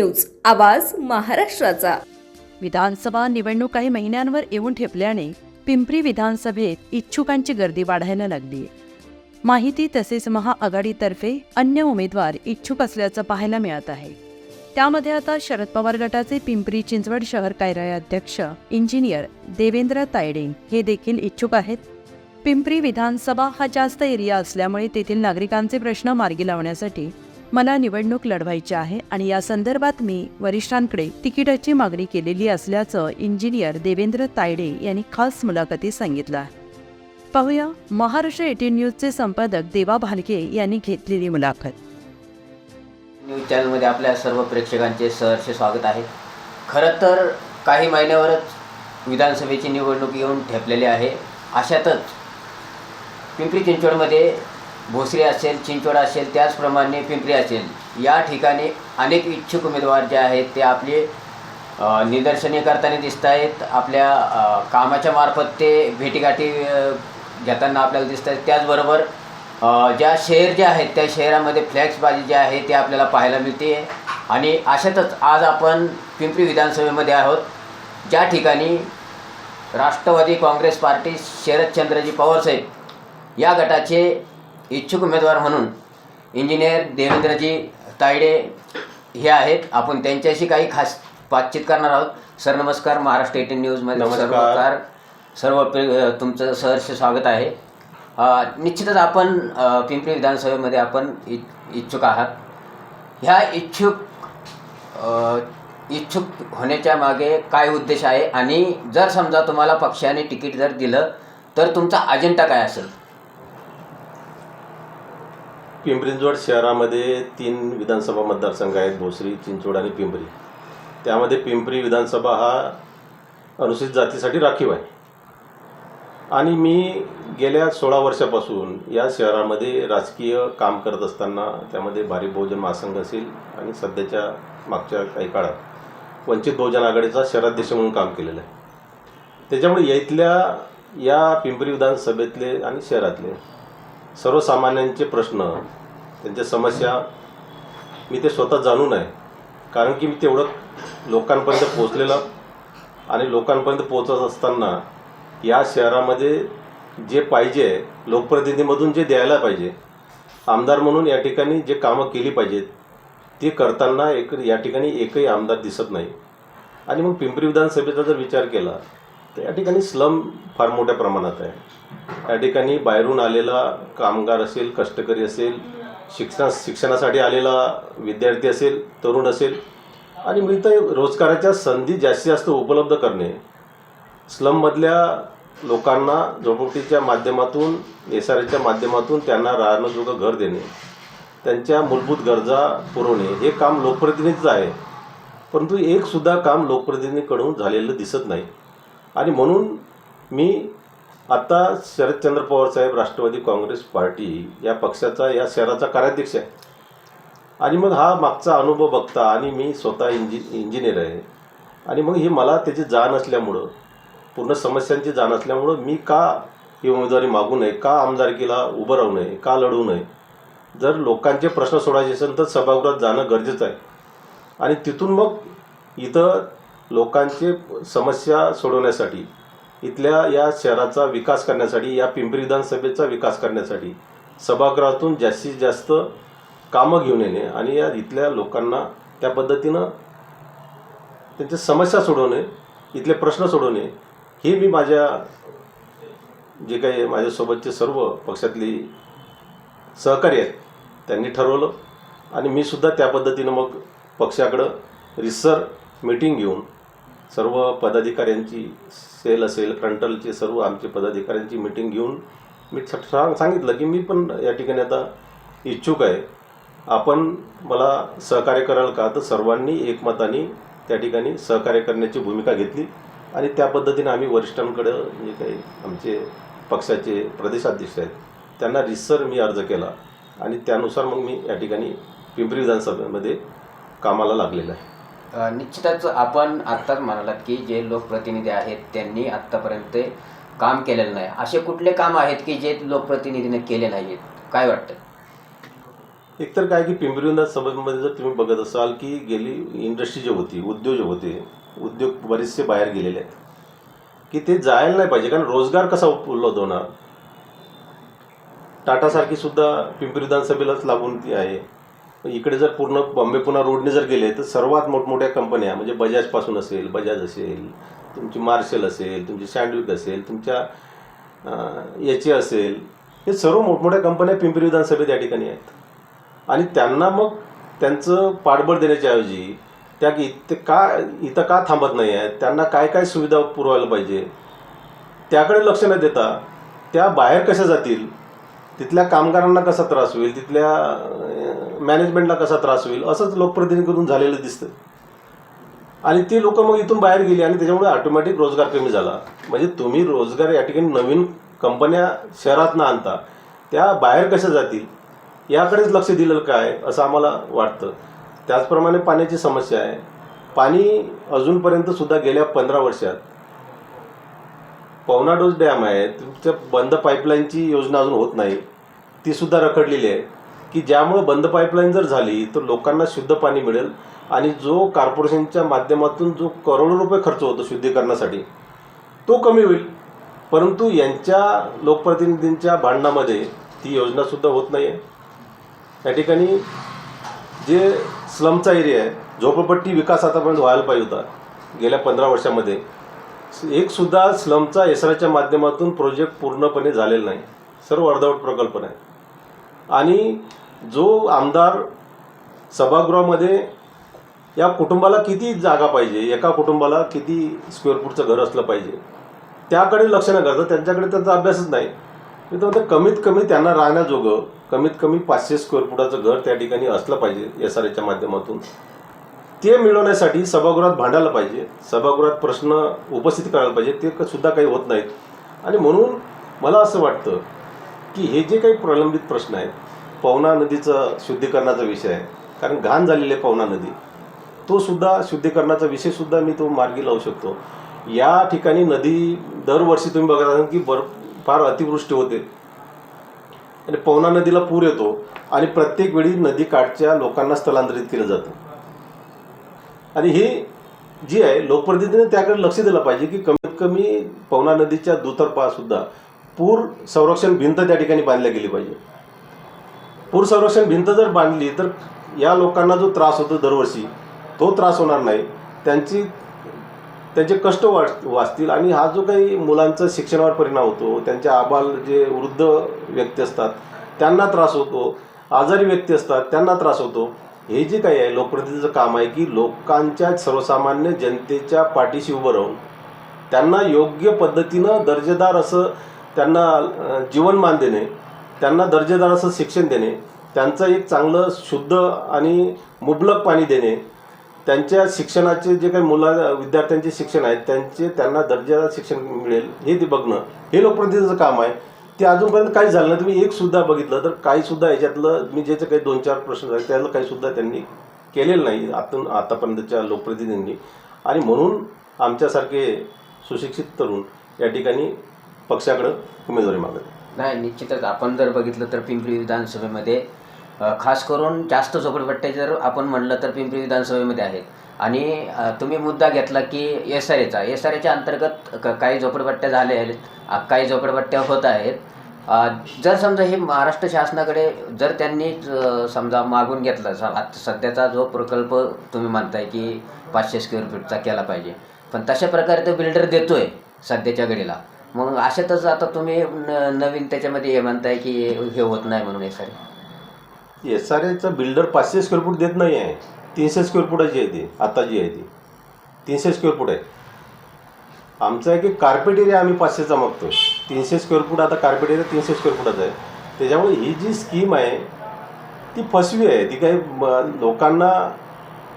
News आवाज महाराष्ट्राचा. विधानसभा निवडणूक काही महिन्यांवर येऊन ठेपल्याने पिंपरी विधानसभेत इच्छुकांची गर्दी वाढायला लागली. माहिती तसेच महाआघाडीतर्फे अन्य उमेदवार इच्छुक असल्याचं पाहायला मिळत आहे. त्यामध्ये आता शरद पवार गटाचे पिंपरी चिंचवड शहर कार्याध्यक्ष इंजिनियर देवेंद्र तायडे हे देखील इच्छुक आहेत. पिंपरी विधानसभा हा जास्त एरिया असल्यामुळे तेथील नागरिकांचे प्रश्न मार्गी लावण्यासाठी मला निवडणूक लढवायची आहे आणि या संदर्भात मी वरिष्ठांकडे तिकिटाची मागणी केलेली असल्याचं इंजिनियर देवेंद्र तायडे यांनी खास मुलाखतीत सांगितलं. आहे पाहूया महाराष्ट्र एटीन न्यूजचे संपादक देवा भालके यांनी घेतलेली मुलाखत. न्यूज चॅनलमध्ये आपल्या सर्व प्रेक्षकांचे सहर्ष स्वागत आहे. खरं तर काही महिन्यावरच विधानसभेची निवडणूक येऊन ठेपलेली आहे. अशातच पिंपरी चिंचवडमध्ये भोसरी असेल चिंचवड असेल त्याचप्रमाणे पिंपरी असेल या ठिकाणी अनेक इच्छुक उमेदवार जे आहेत ते आपले निदर्शने करताना दिसत आहेत. आपल्या कामाच्या मार्फत ते भेटीगाठी घेताना आपल्याला दिसत आहेत. त्याचबरोबर ज्या शहर जे आहेत त्या शहरामध्ये फ्लॅक्सबाजी जी आहे ते आपल्याला पाहायला मिळते. आणि अशातच आज आपण पिंपरी विधानसभेमध्ये आहोत ज्या ठिकाणी राष्ट्रवादी काँग्रेस पार्टी शरदचंद्रजी पवारसाहेब या गटाचे इच्छुक उमेदवार म्हणून इंजिनियर देवेंद्रजी तायडे हे आहेत. आपण त्यांच्याशी काही खास बातचीत करणार आहोत. सर नमस्कार. महाराष्ट्र एटीन न्यूजमध्ये नमस्कार. सर्व तुमचं सहर्ष स्वागत आहे. निश्चितच आपण पिंपरी विधानसभेमध्ये आपण इ इच्छुक आहात. ह्या इच्छुक इच्छुक होण्याच्या मागे काय उद्देश आहे? आणि जर समजा तुम्हाला पक्षाने तिकीट जर दिलं तर तुमचा अजेंडा काय असेल? पिंपरी चिंचवड शहरामध्ये तीन विधानसभा मतदारसंघ आहेत भोसरी चिंचवड आणि पिंपरी. त्यामध्ये पिंपरी विधानसभा हा अनुसूचित जातीसाठी राखीव आहे. आणि मी गेल्या सोळा वर्षापासून या शहरामध्ये राजकीय काम करत असताना त्यामध्ये भारी बहुजन महासंघ असेल आणि सध्याच्या मागच्या काही काळात वंचित बहुजन आघाडीचा शहराध्यक्ष म्हणून काम केलेलं आहे. त्याच्यामुळे इथल्या या पिंपरी विधानसभेतले आणि शहरातले सर्वसामान्यांचे प्रश्न त्यांच्या समस्या मी ते स्वतः जाणून आहे कारण की मी तेवढं लोकांपर्यंत पोचलेलं आणि लोकांपर्यंत पोचत असताना या शहरामध्ये जे पाहिजे लोकप्रतिनिधीमधून जे द्यायला पाहिजे आमदार म्हणून या ठिकाणी जे कामं केली पाहिजेत ती करताना एक या ठिकाणी एकही आमदार दिसत नाही. आणि मग पिंपरी विधानसभेचा जर विचार केला तर या ठिकाणी स्लम फार मोठ्या प्रमाणात आहे. या ठिकाणी बाहेरून आलेला कामगार असेल कष्टकरी असेल शिक्षणा शिक्षणासाठी आलेला विद्यार्थी असेल तरुण असेल आणि मी तर रोजगाराच्या संधी जास्तीत जास्त उपलब्ध करणे. स्लममधल्या लोकांना झोपडपट्टीच्या माध्यमातून एस आर एच्या माध्यमातून त्यांना राहणंजोगं घर देणे त्यांच्या मूलभूत गरजा पुरवणे हे काम लोकप्रतिनिधीचं आहे. परंतु एकसुद्धा काम लोकप्रतिनिधीकडून झालेलं दिसत नाही. आणि म्हणून मी आता शरदचंद्र पवार साहेब राष्ट्रवादी काँग्रेस पार्टी या पक्षाचा या शहराचा कार्याध्यक्ष आहे. आणि मग हा मागचा अनुभव बघता आणि मी स्वतः इंजि इंजिनियर आहे. आणि मग हे मला त्याची जाण असल्यामुळं पूर्ण समस्यांची जाण असल्यामुळं मी का ही उमेदवारी मागू नये का आमदारकीला उभं राहू नये का लढू नये? जर लोकांचे प्रश्न सोडायचे असेल तर सभागृहात जाणं गरजेचं आहे. आणि तिथून मग इथं लोकांचे समस्या सोडवण्यासाठी इथल्या या शहराचा विकास करण्यासाठी या पिंपरी विधानसभेचा विकास करण्यासाठी सभागृहातून जास्तीत जास्त कामं घेऊन येणे आणि या इथल्या लोकांना त्या पद्धतीनं त्यांच्या समस्या सोडवणे इथले प्रश्न सोडवणे हे मी माझ्या जे काही माझ्यासोबतचे सर्व पक्षातली सहकारी आहेत त्यांनी ठरवलं आणि मी सुद्धा त्या पद्धतीनं मग पक्षाकडं रिसर मीटिंग घेऊन सर्व पदाधिकाऱ्यांची सेल असेल फ्रंटलचे सर्व आमचे पदाधिकाऱ्यांची मीटिंग घेऊन मी सांग सांगितलं की मी पण या ठिकाणी आता इच्छुक आहे. आपण मला सहकार्य कराल का? तर सर्वांनी एकमताने त्या ठिकाणी सहकार्य करण्याची भूमिका घेतली आणि त्या पद्धतीने आम्ही वरिष्ठांकडं जे काही आमचे पक्षाचे प्रदेशाध्यक्ष आहेत त्यांना रिसर मी अर्ज केला आणि त्यानुसार मग मी या ठिकाणी पिंपरी विधानसभेमध्ये कामाला लागलेलं आहे. निश्चितच आपण आत्ताच म्हणालात की जे लोकप्रतिनिधी आहेत त्यांनी आत्तापर्यंत काम केलेलं नाही. असे कुठले काम आहेत की जे लोकप्रतिनिधीने केले नाहीत काय वाटतं एकतर काय की पिंपरीवंदा समाजमध्ये जर तुम्ही बघत असाल की गेली इंडस्ट्री जी होती उद्योजक होते उद्योग बरेचसे बाहेर गेलेले आहेत. की ते जायला नाही पाहिजे कारण रोजगार कसा उपलब्ध होणार? टाटासारखी सुद्धा पिंपरी विधानसभेलाच लागून ती आहे. इकडे जर पूर्ण बॉम्बे पुन्हा रोडने जर गेले तर सर्वात मोठमोठ्या कंपन्या म्हणजे बजाजपासून असेल बजाज असेल तुमची मार्शल असेल तुमची सँडविक असेल तुमच्या याची असेल हे सर्व मोठमोठ्या कंपन्या पिंपरी विधानसभेत या ठिकाणी आहेत. आणि त्यांना मग त्यांचं पाठबळ देण्याच्या ऐवजी त्या की ते का इथं का थांबत नाही आहेत त्यांना काय काय सुविधा पुरवायला पाहिजे त्याकडे लक्ष न देता त्या बाहेर कशा जातील तिथल्या कामगारांना कसा त्रास होईल तिथल्या मॅनेजमेंटला कसा त्रास होईल? असंच लोकप्रतिनिधीकडून झालेलं दिसतं. आणि ती लोक मग इथून बाहेर गेली आणि त्याच्यामुळे ऑटोमॅटिक रोजगार कमी झाला. म्हणजे तुम्ही रोजगार या ठिकाणी नवीन कंपन्या शहरात न आणता त्या बाहेर कशा जातील? याकडेच लक्ष दिलेलं काय? असं आम्हाला वाटतं. त्याचप्रमाणे पाण्याची समस्या आहे. पाणी अजूनपर्यंत सुद्धा गेल्या पंधरा वर्षात पवनाडोस डॅम आहे. तुमच्या बंद पाईपलाईनची योजना अजून होत नाही. ती सुद्धा रखडलेली आहे. की ज्यामुळं बंद पाईपलाईन जर झाली तर लोकांना शुद्ध पाणी मिळेल. आणि जो कॉर्पोरेशनच्या माध्यमातून जो करोडो रुपये खर्च होतो शुद्धीकरणासाठी तो कमी होईल. परंतु यांच्या लोकप्रतिनिधींच्या भांडणामध्ये ती योजनासुद्धा होत नाही आहे या ठिकाणी जे स्लमचा एरिया आहे झोपडपट्टी विकास आतापर्यंत व्हायला पाहिजे होता गेल्या पंधरा वर्षामध्ये. एकसुद्धा स्लमचा एसराच्या माध्यमातून प्रोजेक्ट पूर्णपणे झालेला नाही. सर्व अर्धवट प्रकल्प नाही. आणि जो आमदार सभागृहामध्ये या कुटुंबाला किती जागा पाहिजे एका कुटुंबाला किती स्क्वेअर फूटचं घर असलं पाहिजे त्याकडे लक्ष न करता त्यांच्याकडे त्यांचा अभ्यासच नाही. मी तर म्हणतो कमीत कमी त्यांना राहण्याजोगं कमीत कमी पाचशे स्क्वेअर फुटाचं घर त्या ठिकाणी असलं पाहिजे एस आर एच्या माध्यमातून. ते मिळवण्यासाठी सभागृहात भांडायला पाहिजे सभागृहात प्रश्न उपस्थित करायला पाहिजे ते सुद्धा काही होत नाहीत. आणि म्हणून मला असं वाटतं की हे जे काही प्रलंबित प्रश्न आहेत पवना नदीचं शुद्धीकरणाचा विषय आहे. कारण घाण झालेली आहे पवना नदी. तो सुद्धा शुद्धीकरणाचा विषयसुद्धा मी तो मार्गी लावू शकतो. या ठिकाणी नदी दरवर्षी तुम्ही बघत असाल की बर फार अतिवृष्टी होते. आणि पवना नदीला पूर येतो आणि प्रत्येक वेळी नदीकाठच्या लोकांना स्थलांतरित केलं जातं. आणि ही जी आहे लोकप्रतिनिधीने त्याकडे लक्ष दिलं पाहिजे की कमीत कमी पवना नदीच्या दुतर्फा सुद्धा पूर संरक्षण भिंत त्या ठिकाणी बांधल्या गेली पाहिजे. पूर संरक्षण भिंत जर बांधली तर या लोकांना जो त्रास होतो दरवर्षी तो त्रास होणार नाही. त्यांची त्यांचे कष्ट वाच वाचतील आणि हा जो काही मुलांचा शिक्षणावर परिणाम होतो त्यांच्या आबाल जे वृद्ध व्यक्ती असतात त्यांना त्रास होतो. आजारी व्यक्ती असतात त्यांना त्रास होतो. हे जे काही आहे लोकप्रतिनिधीचं काम आहे की लोकांच्या सर्वसामान्य जनतेच्या पाठीशी उभं राहून त्यांना योग्य पद्धतीनं दर्जेदार असं त्यांना जीवनमान देणे त्यांना दर्जेदार असं शिक्षण देणे त्यांचं एक चांगलं शुद्ध आणि मुबलक पाणी देणे त्यांच्या शिक्षणाचे जे काही मुला विद्यार्थ्यांचे शिक्षण आहेत त्यांचे त्यांना दर्जेदार शिक्षण मिळेल हे ते बघणं हे लोकप्रतिनिधीचं काम आहे. ते अजूनपर्यंत काही झालं नाही. तुम्ही एकसुद्धा बघितलं तर काहीसुद्धा याच्यातलं मी ज्याचे काही दोन चार प्रश्न झाले त्यातलं काहीसुद्धा त्यांनी केलेलं नाही आतून आतापर्यंतच्या लोकप्रतिनिधींनी. आणि म्हणून आमच्यासारखे सुशिक्षित तरुण या ठिकाणी पक्षाकडं उमेदवारी मागत नाही निश्चितच. आपण जर बघितलं तर पिंपरी विधानसभेमध्ये खास करून जास्त झोपडपट्ट्या जर आपण म्हणलं तर पिंपरी विधानसभेमध्ये आहेत. आणि तुम्ही मुद्दा घेतला की एस आर एचा एस आर एच्या अंतर्गत क- काही झोपडपट्ट्या झाल्या आहेत काही झोपडपट्ट्या होत आहेत. जर समजा हे महाराष्ट्र शासनाकडे जर त्यांनी समजा मागून घेतलं स- सध्याचा जो प्रकल्प तुम्ही म्हणताय की पाचशे स्क्वेअर फीटचा केला पाहिजे. पण तशा प्रकारे तो बिल्डर देतोय सध्याच्या घडीला. मग अशातच आता तुम्ही न नवीन त्याच्यामध्ये हे म्हणताय की हे होत नाही म्हणून हे सर. एस आर एचा बिल्डर पाचशे स्क्वेअर फूट देत नाही आहे तीनशे स्क्वेअर फुटाची आहे ती आता जी आहे ती. तीनशे स्क्वेअर फूट आहे. आमचं आहे की कार्पेट एरिया आम्ही पाचशेचा मागतो तीनशे स्क्वेअर फूट आता कार्पेट एरिया तीनशे स्क्वेअर फुटाचा आहे. त्याच्यामुळे ही जी स्कीम आहे ती फसवी आहे. ती काही म- लोकांना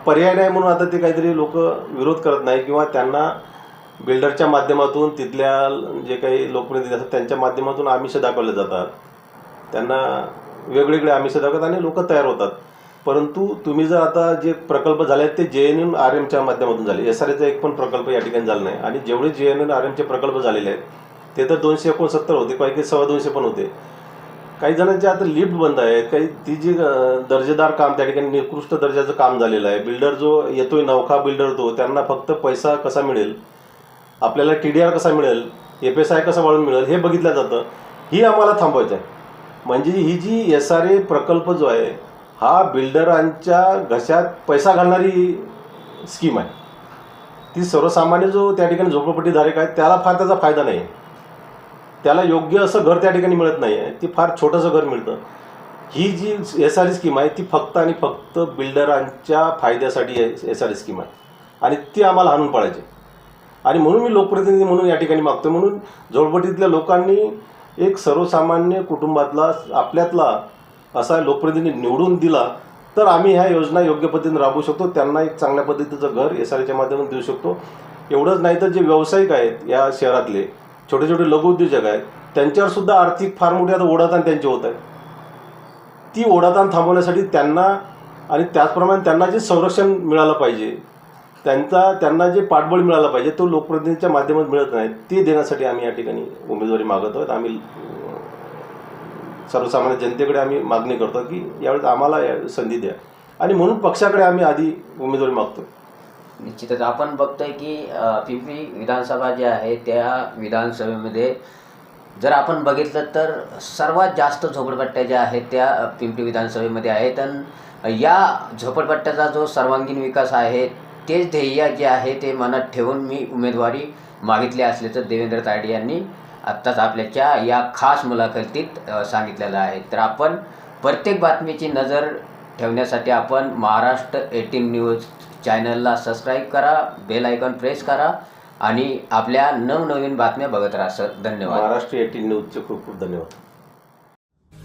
पर्याय नाही म्हणून आता ते काहीतरी लोक विरोध करत नाही किंवा त्यांना बिल्डरच्या माध्यमातून तिथल्या जे काही लोकप्रतिनिधी असतात त्यांच्या माध्यमातून आमिष दाखवले जातात. त्यांना वेगवेगळे आमिष दाखवतात आणि लोक तयार होतात. परंतु तुम्ही जर आता जे प्रकल्प झाले आहेत ते जे एन एन आर एमच्या माध्यमातून झाले. एस आर एचा एक पण प्रकल्प या ठिकाणी झाला नाही. आणि जेवढे जे एन एन आर एमचे प्रकल्प झालेले आहेत ते तर दोनशे एकोणसत्तर होते काही सव्वा दोनशे पण होते. काही जणांचे आता लिफ्ट बंद आहेत. काही ती जी दर्जेदार काम त्या ठिकाणी निकृष्ट दर्जाचं काम झालेलं आहे. बिल्डर जो येतोय नवखा बिल्डर तो त्यांना फक्त पैसा कसा मिळेल? आपल्याला टी डी आर कसा मिळेल एफ एस आय कसं वाढून मिळेल हे बघितलं जातं. ही आम्हाला थांबवायचं आहे म्हणजे ही जी एस आर ए प्रकल्प जो आहे हा बिल्डरांच्या घशात पैसा घालणारी स्कीम आहे. ती सर्वसामान्य जो त्या ठिकाणी झोपडपट्टीधारक आहे त्याला फार त्याचा फायदा नाही. आहे त्याला योग्य असं घर त्या ठिकाणी मिळत नाही. आहे ती फार छोटंसं घर मिळतं. ही जी एस आर स्कीम आहे ती फक्त आणि फक्त बिल्डरांच्या फायद्यासाठी एस आर स्कीम आहे. आणि ती आम्हाला हाणून पाडायची आणि म्हणून मी लोकप्रतिनिधी म्हणून या ठिकाणी मागतो म्हणून झोपडपट्टीतल्या लोकांनी एक सर्वसामान्य कुटुंबातला आपल्यातला असा लोकप्रतिनिधी निवडून दिला तर आम्ही ह्या योजना योग्य पद्धतीने राबवू शकतो. त्यांना एक चांगल्या पद्धतीचं घर एस आर एच्या माध्यमातून देऊ शकतो. एवढंच नाही तर जे व्यावसायिक आहेत या शहरातले छोटे छोटे लघुउद्योजक आहेत त्यांच्यावर सुद्धा आर्थिक फार मोठी आता ओढाताण त्यांची होत आहे. ती ओढाताण थांबवण्यासाठी त्यांना आणि त्याचप्रमाणे त्यांना जे संरक्षण मिळालं पाहिजे त्यांचा त्यांना जे पाठबळ मिळालं पाहिजे तो लोकप्रतिनिधीच्या माध्यमात मिळत नाही ते देण्यासाठी आम्ही या ठिकाणी उमेदवारी मागत आहोत. आम्ही सर्वसामान्य जनतेकडे आम्ही मागणी करतो की यावेळेस आम्हाला या संधी द्या. आणि म्हणून पक्षाकडे आम्ही आधी उमेदवारी मागतो. निश्चितच. आपण बघतोय की पिंपरी विधानसभा जे आहे त्या विधानसभेमध्ये जर आपण बघितलं तर सर्वात जास्त झोपडपट्ट्या ज्या आहेत त्या पिंपरी विधानसभेमध्ये आहेत. आणि या झोपडपट्ट्याचा जो सर्वांगीण विकास आहे तेच ध्येय जे आहे ते मनात ठेवून मी उमेदवारी मागितली असल्याचं देवेंद्र तायडे यांनी आत्ताच आपल्याच्या या खास मुलाखतीत सांगितलेलं आहे. तर आपण प्रत्येक बातमीची नजर ठेवण्यासाठी आपण महाराष्ट्र एटीन न्यूज चॅनलला सबस्क्राईब करा बेल आयकॉन प्रेस करा आणि आपल्या नवनवीन बातम्या बघत राहा सर. धन्यवाद. महाराष्ट्र एटीन न्यूजचे खूप खूप धन्यवाद.